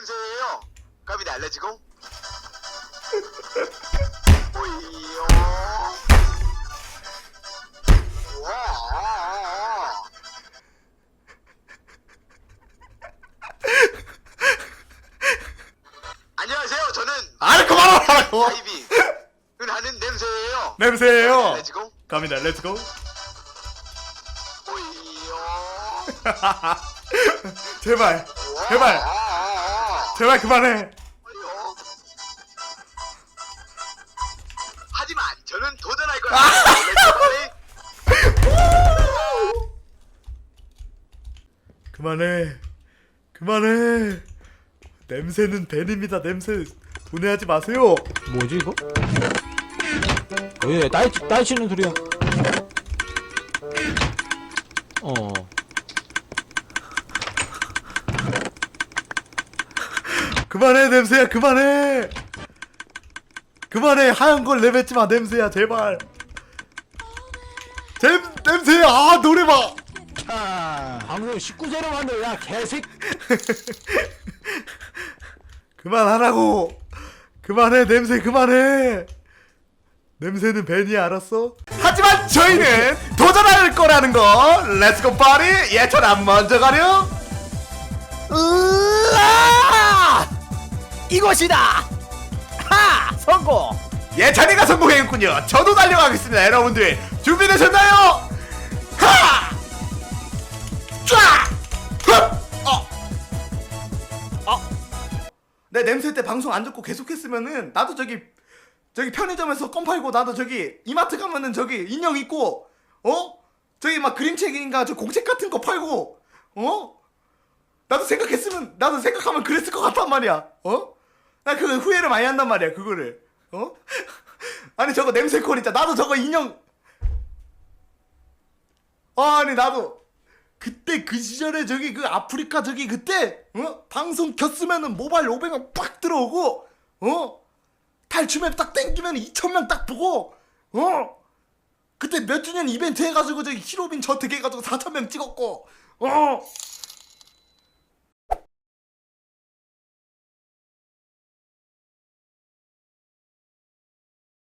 냄새예요. 갑니다. 렛츠고. 오이요. 와. 안녕하세요. 저는 아 그만하라고 아이비. 은하는 냄새예요. 냄새예요. 갑니다 렛츠고 오이요. 제발 제발 와. 제발 그만해. 하지만 저는 도전할 거야. 그만해 그만해 냄새는 벤입니다 냄새 분해하지 마세요 뭐지 이거? 왜 딸, 딸 치는 소리야? 어. 그만해 냄새야 그만해! 그만해! 하얀 걸 내뱉지 마 냄새야 제발! 냄, 냄새야! 아 노래 봐! 방송 19세로 만들어 야 개새끼! 그만하라고! 그만해 냄새 그만해! 냄새는 벤이야 알았어? 하지만 저희는 도전할 거라는 거! 렛츠고 파리 예찬아 먼저 가렴! 으아 이것이다 하 성공 예찬이가 성공했군요 저도 달려가겠습니다 여러분들 준비되셨나요? 하! 쫙! 흡! 어! 어! 내 냄새 때 방송 안 듣고 계속했으면은 나도 저기 저기 편의점에서 껌 팔고 나도 저기 이마트 가면은 저기 인형 있고 어? 저기 막 그림책인가 저 공책 같은 거 팔고 어? 나도 생각했으면 나도 생각하면 그랬을 것 같단 말이야 어? 나그 후회를 많이 한단 말이야 그거를 어? 아니 저거 냄새콜 있잖아 나도 저거 인형 아니 나도 그때 그 시절에 저기 그 아프리카 저기 그때 어? 방송 켰으면은 모바일 500원 빡 들어오고 어? 탈춤에 딱 땡기면 2천명 딱 보고 어? 그때 몇 주년 이벤트 해가지고 저기 히로빈 저택 해가지고 4천명 찍었고 어?